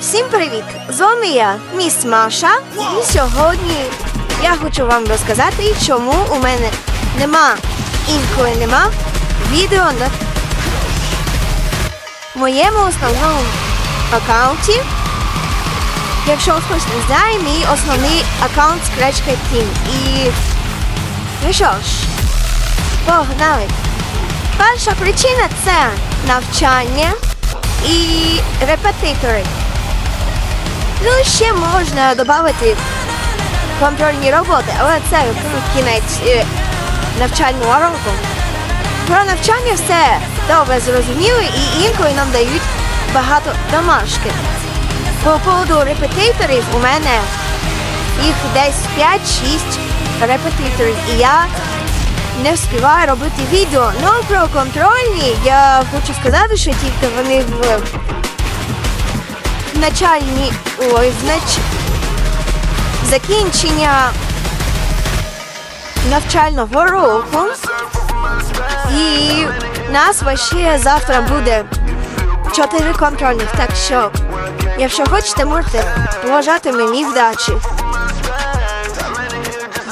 Всім привіт! З вами я, міс Маша, і сьогодні я хочу вам розказати, чому у мене нема інколи нема відео на моєму основному аккаунті. Якщо хтось не знає, мій основний аккаунт Scratch Team. І ну що ж, погнали! Перша причина це навчання і репетитори. Ну, ще можна додати контрольні роботи, але це кінець е, навчального року. Про навчання все добре зрозуміло і інколи нам дають багато домашки. По поводу репетиторів у мене їх десь 5-6 репетиторів. І я не встигаю робити відео. Ну про контрольні я хочу сказати, що тільки вони в в начальні ой, в нач... закінчення навчального року. І нас ще завтра буде чотири контрольних. Так що, якщо хочете, можете вважати мені вдачі.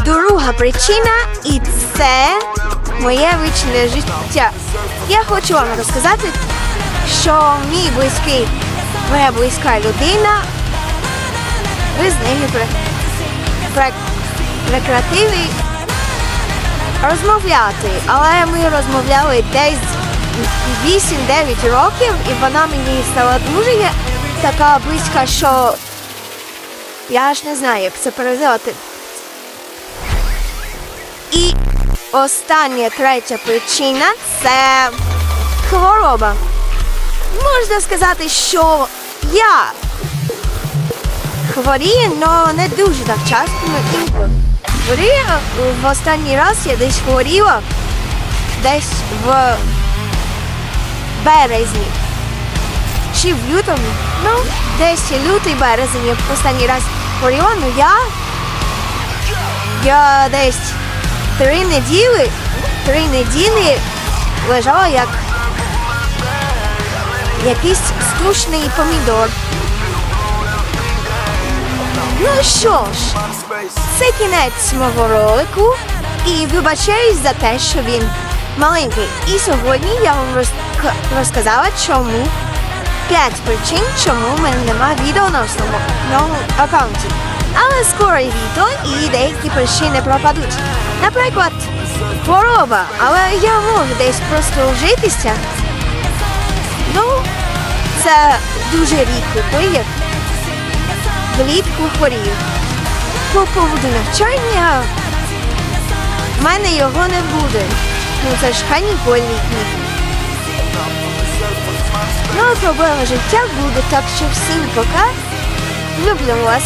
Друга причина і це моє вічне життя. Я хочу вам розказати, що мій близький, моя близька людина, ви з нею пре, пре, прекратили розмовляти. Але ми розмовляли десь 8-9 років, і вона мені стала дуже така близька, що я ж не знаю, як це передати. І остання третя причина це хвороба. Можна сказати, що я хворію, але не дуже так часто. Хворію в останній раз я десь хворіла десь в березні. Чи в лютому? Ну, десь лютий березень я в останній раз хворіла, але я я десь три неділі, три неділі лежала як якийсь скучний помідор. Ну що ж, це кінець мого ролику і вибачаюсь за те, що він маленький. І сьогодні я вам розк- розказала, чому п'ять причин, чому в мене немає відео на основному аккаунті. Але скоро відео і деякі причини пропадуть. Наприклад, хвороба, але я можу десь просто вжитися. Ну, це дуже рідко, коли я влітку хворію. По поводу навчання в мене його не буде. Ну це ж канікули літні. Ну, проблема життя буде, так що всім пока. Люблю вас.